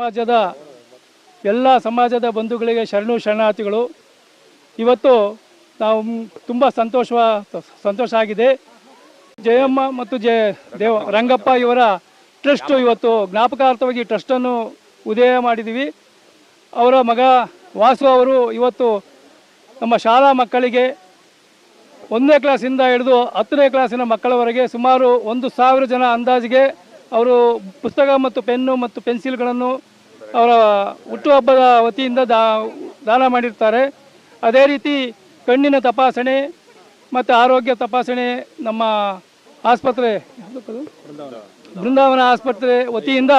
ಸಮಾಜದ ಎಲ್ಲ ಸಮಾಜದ ಬಂಧುಗಳಿಗೆ ಶರಣು ಶರಣಾರ್ಥಿಗಳು, ಇವತ್ತು ನಾವು ತುಂಬ ಸಂತೋಷ ಸಂತೋಷ ಆಗಿದೆ. ಜಯಮ್ಮ ಮತ್ತು ಜಯ ದೇವ, ರಂಗಪ್ಪ ಇವರ ಟ್ರಸ್ಟ್ ಇವತ್ತು ಜ್ಞಾಪಕಾರ್ಥವಾಗಿ ಟ್ರಸ್ಟನ್ನು ಉದಯ ಮಾಡಿದ್ದೀವಿ ಅವರ ಮಗ ವಾಸು ಅವರು ಇವತ್ತು ನಮ್ಮ ಶಾಲಾ ಮಕ್ಕಳಿಗೆ ಒಂದನೇ ಕ್ಲಾಸಿಂದ ಹಿಡಿದು ಹತ್ತನೇ ಕ್ಲಾಸಿನ ಮಕ್ಕಳವರೆಗೆ ಸುಮಾರು ಒಂದು ಸಾವಿರ ಜನ ಅಂದಾಜಿಗೆ ಅವರು ಪುಸ್ತಕ ಮತ್ತು ಪೆನ್ನು ಮತ್ತು ಪೆನ್ಸಿಲ್ಗಳನ್ನು ಅವರ ಹುಟ್ಟುಹಬ್ಬದ ವತಿಯಿಂದ ದಾ, ದಾನ ಮಾಡಿರ್ತಾರೆ. ಅದೇ ರೀತಿ ಕಣ್ಣಿನ ತಪಾಸಣೆ ಮತ್ತು ಆರೋಗ್ಯ ತಪಾಸಣೆ ನಮ್ಮ ಆಸ್ಪತ್ರೆ ಬೃಂದಾವನ ಆಸ್ಪತ್ರೆ ವತಿಯಿಂದ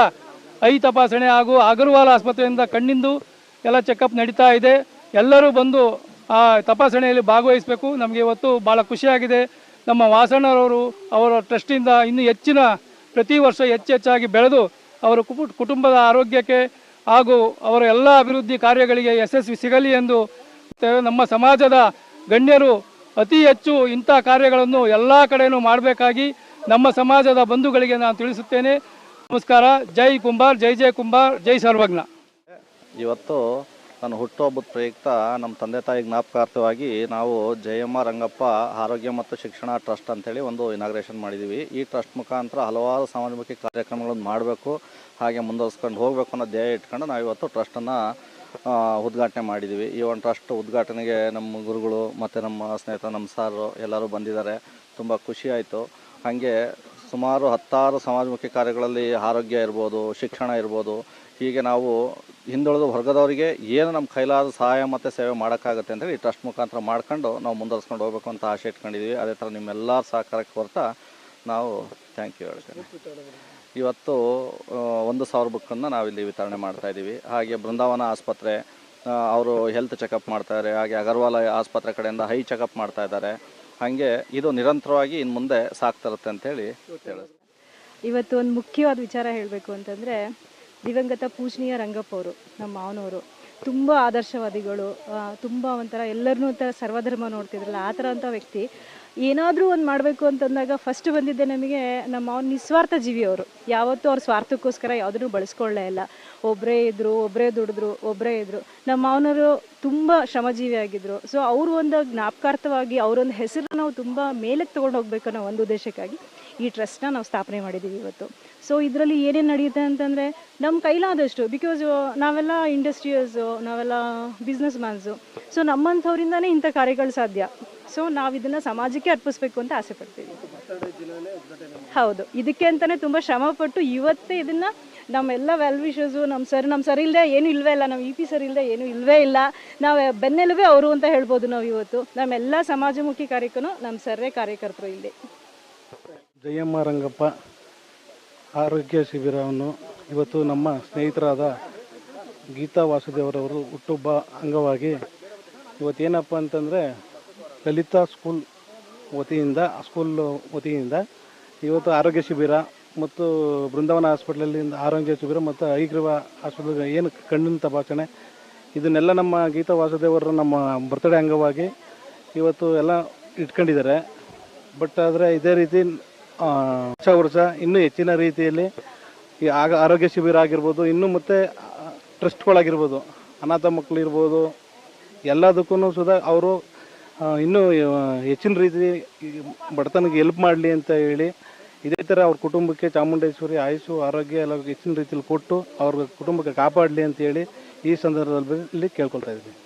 ಐ ತಪಾಸಣೆ ಹಾಗೂ ಅಗರ್ವಾಲ್ ಆಸ್ಪತ್ರೆಯಿಂದ ಕಣ್ಣಿಂದು ಎಲ್ಲ ಚೆಕಪ್ ನಡೀತಾ ಇದೆ. ಎಲ್ಲರೂ ಬಂದು ಆ ತಪಾಸಣೆಯಲ್ಲಿ ಭಾಗವಹಿಸಬೇಕು. ನಮಗೆ ಇವತ್ತು ಭಾಳ ಖುಷಿಯಾಗಿದೆ. ನಮ್ಮ ವಾಸಣ್ಣರವರು ಅವರ ಟ್ರಸ್ಟಿಂದ ಇನ್ನೂ ಹೆಚ್ಚಿನ ಪ್ರತಿ ವರ್ಷ ಹೆಚ್ಚು ಹೆಚ್ಚಾಗಿ ಬೆಳೆದು ಅವರ ಕುಟು- ಕುಟುಂಬದ ಆರೋಗ್ಯಕ್ಕೆ ಹಾಗೂ ಅವರ ಎಲ್ಲ ಅಭಿವೃದ್ಧಿ ಕಾರ್ಯಗಳಿಗೆ ಯಶಸ್ವಿ ಸಿಗಲಿ ಎಂದು ನಮ್ಮ ಸಮಾಜದ ಗಣ್ಯರು ಅತಿ ಹೆಚ್ಚು ಇಂಥ ಕಾರ್ಯಗಳನ್ನು ಎಲ್ಲ ಕಡೆಯೂ ಮಾಡಬೇಕಾಗಿ ನಮ್ಮ ಸಮಾಜದ ಬಂಧುಗಳಿಗೆ ನಾನು ತಿಳಿಸುತ್ತೇನೆ. ನಮಸ್ಕಾರ. ಜೈ ಕುಂಬಾರ್. ಜೈ ಜೈ ಕುಂಬಾರ್. ಜೈ ಸರ್ವಜ್ಞ. ಇವತ್ತು ನನ್ನ ಹುಟ್ಟುಹಬ್ಬದ ಪ್ರಯುಕ್ತ ನಮ್ಮ ತಂದೆ ತಾಯಿ ಜ್ಞಾಪಕಾರ್ಥವಾಗಿ ನಾವು ಜಯಮ್ಮ, ರಂಗಪ್ಪ, ಆರೋಗ್ಯ ಮತ್ತು ಶಿಕ್ಷಣ ಟ್ರಸ್ಟ್ ಅಂತೇಳಿ ಒಂದು ಇನಾಗ್ರೇಷನ್ ಮಾಡಿದ್ದೀವಿ ಈ ಟ್ರಸ್ಟ್ ಮುಖಾಂತರ ಹಲವಾರು ಸಮಾಜಮುಖಿ ಕಾರ್ಯಕ್ರಮಗಳನ್ನು ಮಾಡಬೇಕು, ಹಾಗೆ ಮುಂದುವರ್ಸ್ಕೊಂಡು ಹೋಗಬೇಕು ಅನ್ನೋ ಧ್ಯೇಯ ಇಟ್ಕೊಂಡು ನಾವು ಇವತ್ತು ಟ್ರಸ್ಟನ್ನು ಉದ್ಘಾಟನೆ ಮಾಡಿದ್ದೀವಿ ಈ ಒಂದು ಟ್ರಸ್ಟ್ ಉದ್ಘಾಟನೆಗೆ ನಮ್ಮ ಗುರುಗಳು ಮತ್ತು ನಮ್ಮ ಸ್ನೇಹಿತ ನಮ್ಮ ಸಾರು ಎಲ್ಲರೂ ಬಂದಿದ್ದಾರೆ. ತುಂಬ ಖುಷಿಯಾಯಿತು ಹಾಗೆ ಸುಮಾರು ಹತ್ತಾರು ಸಮಾಜಮುಖಿ ಕಾರ್ಯಗಳಲ್ಲಿ ಆರೋಗ್ಯ ಇರ್ಬೋದು, ಶಿಕ್ಷಣ ಇರ್ಬೋದು. ಹೀಗೆ ನಾವು ಹಿಂದುಳಿದ ವರ್ಗದವರಿಗೆ ಏನು ನಮ್ಮ ಕೈಲಾದ ಸಹಾಯ ಮತ್ತು ಸೇವೆ ಮಾಡೋಕ್ಕಾಗುತ್ತೆ ಅಂತೇಳಿ ಈ ಟ್ರಸ್ಟ್ ಮುಖಾಂತರ ಮಾಡ್ಕೊಂಡು ನಾವು ಮುಂದುವರ್ಸ್ಕೊಂಡು ಹೋಗ್ಬೇಕು ಅಂತ ಆಸೆ ಇಟ್ಕೊಂಡಿದ್ದೀವಿ ಅದೇ ಥರ ನಿಮ್ಮೆಲ್ಲರ ಸಹಕಾರಕ್ಕೆ ಹೊರತಾ ನಾವು ಥ್ಯಾಂಕ್ ಯು ಹೇಳ್ತೇನೆ. ಇವತ್ತು ಒಂದು ಸಾವಿರ ಬುಕ್ಕನ್ನು ನಾವಿಲ್ಲಿ ವಿತರಣೆ ಮಾಡ್ತಾಯಿದ್ದೀವಿ ಹಾಗೆ ಬೃಂದಾವನ ಆಸ್ಪತ್ರೆ ಅವರು ಹೆಲ್ತ್ ಚೆಕಪ್ ಮಾಡ್ತಾಯಿದ್ದಾರೆ ಹಾಗೆ ಅಗರ್ವಾಲ ಆಸ್ಪತ್ರೆ ಕಡೆಯಿಂದ ಹೈ ಚೆಕಪ್ ಮಾಡ್ತಾ ಇದ್ದಾರೆ. ಹಾಗೆ ಇದು ನಿರಂತರವಾಗಿ ಇನ್ನು ಮುಂದೆ ಸಾಕ್ತಿರುತ್ತೆ ಅಂತ ಹೇಳಿ ಇವತ್ತು ಒಂದು ಮುಖ್ಯವಾದ ವಿಚಾರ ಹೇಳಬೇಕು ಅಂತಂದರೆ ದಿವಂಗತ ಪೂಜನೀಯ ರಂಗಪ್ಪ ಅವರು, ನಮ್ಮ ಮಾವನವರು. ತುಂಬ ಆದರ್ಶವಾದಿಗಳು ತುಂಬ ಒಂಥರ ಎಲ್ಲರನ್ನೂ ಒಂಥರ ಸರ್ವಧರ್ಮ ನೋಡ್ತಿದ್ರಲ್ಲ, ಆ ಥರ ಅಂಥ ವ್ಯಕ್ತಿ. ಏನಾದರೂ ಒಂದು ಮಾಡಬೇಕು ಅಂತಂದಾಗ ಫಸ್ಟ್ ಬಂದಿದ್ದೆ ನಮಗೆ ನಮ್ಮ ಅವ್ನ ನಿಸ್ವಾರ್ಥ ಜೀವಿ ಅವರು. ಯಾವತ್ತೂ ಅವ್ರ ಸ್ವಾರ್ಥಕ್ಕೋಸ್ಕರ ಯಾವುದನ್ನು ಬಳಸ್ಕೊಳ್ಳೇ ಇಲ್ಲ. ಒಬ್ಬರೇ ಇದ್ದರು ಒಬ್ಬರೇ ದುಡಿದ್ರು ಒಬ್ಬರೇ ಇದ್ದರು ನಮ್ಮ ಮಾವನವರು ತುಂಬ ಶ್ರಮಜೀವಿ ಆಗಿದ್ದರು ಸೊ ಅವರು ಒಂದು ಜ್ಞಾಪಕಾರ್ಥವಾಗಿ ಅವರೊಂದು ಹೆಸರನ್ನ ನಾವು ತುಂಬ ಮೇಲಕ್ಕೆ ತೊಗೊಂಡು ಹೋಗ್ಬೇಕು ಅನ್ನೋ ಒಂದು ಉದ್ದೇಶಕ್ಕಾಗಿ ಈ ಟ್ರಸ್ಟ್ನ ನಾವು ಸ್ಥಾಪನೆ ಮಾಡಿದ್ದೀವಿ ಇವತ್ತು. ಸೊ ಇದರಲ್ಲಿ ಏನೇನು ನಡೆಯುತ್ತೆ ಅಂತಂದರೆ ನಮ್ಮ ಕೈಲಾದಷ್ಟು ಬಿಕಾಸ್ ನಾವೆಲ್ಲ ಇಂಡಸ್ಟ್ರಿಯಲ್ಸು ನಾವೆಲ್ಲ ಬಿಸ್ನೆಸ್ ಮ್ಯಾನ್ಸು ಸೊ ನಮ್ಮಂಥವ್ರಿಂದನೇ ಇಂಥ ಕಾರ್ಯಗಳು ಸಾಧ್ಯ. ಸೊ ನಾವು ಇದನ್ನು ಸಮಾಜಕ್ಕೆ ಅರ್ಪಿಸ್ಬೇಕು ಅಂತ ಆಸೆ ಪಡ್ತೀವಿ. ಹೌದು. ಇದಕ್ಕೆ ಅಂತಲೇ ತುಂಬ ಶ್ರಮಪಟ್ಟು ಇವತ್ತೇ ಇದನ್ನು ನಮ್ಮೆಲ್ಲ ವೆಲ್ ವಿಶಸು ನಮ್ಮ ಸರ್ ನಮ್ಮ ಸರ್ ಇಲ್ಲದೆ ಏನೂ ಇಲ್ವೇ ಇಲ್ಲ. ನಮ್ಮ ಇ ಪಿ ಸರ್ ಇಲ್ಲದೆ ಏನೂ ಇಲ್ವೇ ಇಲ್ಲ. ನಾವು ಬೆನ್ನೆಲುಬೇ ಅವರು ಅಂತ ಹೇಳ್ಬೋದು ನಾವು ಇವತ್ತು. ನಮ್ಮೆಲ್ಲ ಸಮಾಜಮುಖಿ ಕಾರ್ಯಕ್ರಮ ನಮ್ಮ ಸರ್ರೇ ಕಾರ್ಯಕರ್ತರು ಇಲ್ಲಿ. ಜಯಮ್ಮ ರಂಗಪ್ಪ, ಆರೋಗ್ಯ ಶಿಬಿರವನ್ನು ಇವತ್ತು ನಮ್ಮ ಸ್ನೇಹಿತರಾದ ಗೀತಾ ವಾಸುದೇವರವರು ಹುಟ್ಟುಹಬ್ಬ ಅಂಗವಾಗಿ ಇವತ್ತೇನಪ್ಪ ಅಂತಂದರೆ ಲಲಿತಾ ಸ್ಕೂಲ್ ವತಿಯಿಂದ ಸ್ಕೂಲ್ ವತಿಯಿಂದ ಇವತ್ತು ಆರೋಗ್ಯ ಶಿಬಿರ ಮತ್ತು ಬೃಂದಾವನ ಹಾಸ್ಪಿಟ್ಲಲ್ಲಿಂದ ಆರೋಗ್ಯ ಶಿಬಿರ ಮತ್ತು ಐಗ್ರೀವ ಹಾಸ್ಪಿಟ್ಲ್ ಏನು ಕಣ್ಣಿನ ತಪಾಸಣೆ, ಇದನ್ನೆಲ್ಲ ನಮ್ಮ ಗೀತಾ ವಾಸುದೇವರ ನಮ್ಮ ಬರ್ತ್ಡೇ ಅಂಗವಾಗಿ ಇವತ್ತು ಎಲ್ಲ ಇಟ್ಕೊಂಡಿದ್ದಾರೆ. ಬಟ್ ಆದರೆ ಇದೇ ರೀತಿ ವರ್ಷ ವರ್ಷ ಇನ್ನೂ ಹೆಚ್ಚಿನ ರೀತಿಯಲ್ಲಿ ಈ ಆಗ, ಆರೋಗ್ಯ ಶಿಬಿರ ಆಗಿರ್ಬೋದು, ಇನ್ನೂ ಮತ್ತು ಟ್ರಸ್ಟ್ಗಳಾಗಿರ್ಬೋದು ಅನಾಥ ಮಕ್ಕಳು ಇರ್ಬೋದು ಎಲ್ಲದಕ್ಕೂ ಸುದಾ ಅವರು ಇನ್ನೂ ಹೆಚ್ಚಿನ ರೀತಿ ಬಡತನಕ್ಕೆ ಹೆಲ್ಪ್ ಮಾಡಲಿ ಅಂತ ಹೇಳಿ, ಇದೇ ಥರ ಅವ್ರ ಕುಟುಂಬಕ್ಕೆ ಚಾಮುಂಡೇಶ್ವರಿ ಆಯುಷು ಆರೋಗ್ಯ ಎಲ್ಲ ಹೆಚ್ಚಿನ ರೀತಿಯಲ್ಲಿ ಕೊಟ್ಟು ಅವ್ರ ಕುಟುಂಬಕ್ಕೆ ಕಾಪಾಡಲಿ ಅಂತ ಹೇಳಿ ಈ ಸಂದರ್ಭದಲ್ಲಿ ಕೇಳ್ಕೊಳ್ತಾ ಇದ್ದೀನಿ.